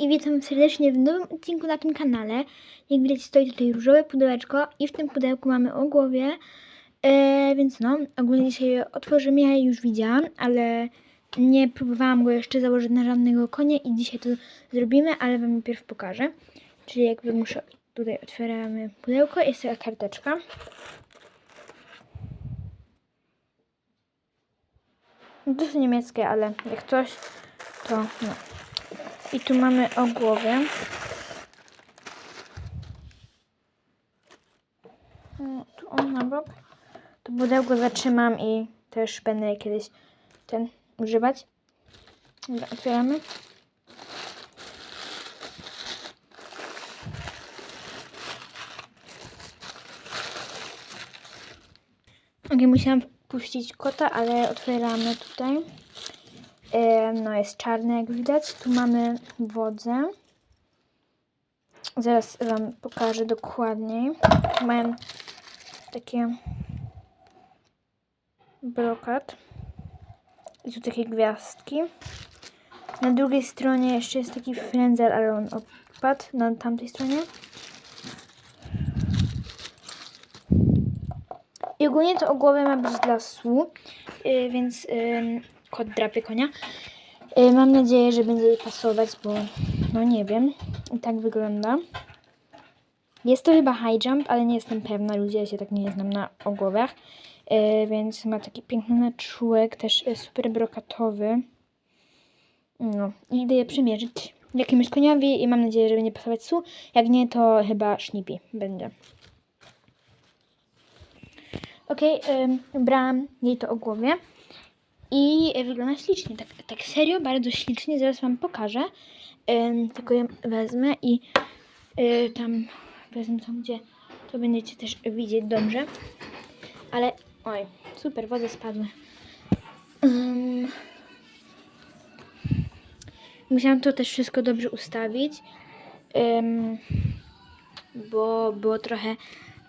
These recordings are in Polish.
i witam serdecznie w nowym odcinku na tym kanale. Jak widać stoi tutaj różowe pudełeczko i w tym pudełku mamy o głowie. E, więc no, ogólnie dzisiaj otworzymy, ja już widziałam, ale nie próbowałam go jeszcze założyć na żadnego konia i dzisiaj to zrobimy, ale wam najpierw pokażę. Czyli jakby muszę, tutaj otwieramy pudełko, jest taka karteczka. To jest niemieckie, ale jak coś, to no. I tu mamy o głowie. No, Tu on na bok. To pudełko zatrzymam i też będę kiedyś ten używać. Dobra, otwieramy. Ok, musiałam puścić kota, ale otwieramy tutaj. No jest czarny jak widać. Tu mamy wodzę. Zaraz Wam pokażę dokładniej. Mają takie brokat. I tu takie gwiazdki. Na drugiej stronie jeszcze jest taki frędzel, ale on odpadł na tamtej stronie. I ogólnie to o głowie ma być dla słu, yy, więc kot drapie konia. Yy, mam nadzieję, że będzie pasować, bo no nie wiem. I tak wygląda. Jest to chyba high jump, ale nie jestem pewna. Ludzie ja się tak nie znam na ogłowiach. Yy, więc ma taki piękny naczółek, też yy, super brokatowy. No, i idę je przymierzyć jakiemuś koniowi i mam nadzieję, że będzie pasować su. Jak nie, to chyba sznipi będzie. Okej, okay, brałam jej to o głowie wygląda ślicznie, tak, tak serio, bardzo ślicznie, zaraz Wam pokażę, Ym, tylko ją wezmę i y, tam wezmę tam, gdzie to będziecie też widzieć dobrze, ale oj, super, wody spadły. Musiałam to też wszystko dobrze ustawić, bo było trochę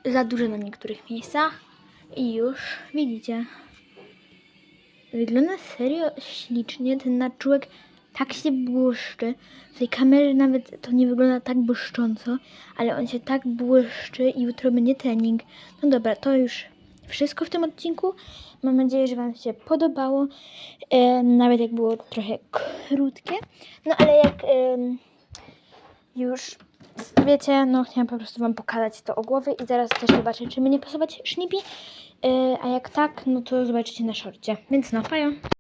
za duże na niektórych miejscach. I już widzicie. Wygląda serio ślicznie. Ten naczółek tak się błyszczy. W tej kamerze nawet to nie wygląda tak błyszcząco, ale on się tak błyszczy i jutro będzie trening. No dobra, to już wszystko w tym odcinku. Mam nadzieję, że Wam się podobało. E, nawet jak było trochę krótkie. No ale jak e, już wiecie, no chciałam po prostu Wam pokazać to o głowie i zaraz też zobaczę, czy mnie pasować sznipi. Yy, a jak tak, no to zobaczycie na szorcie. Więc no, pają.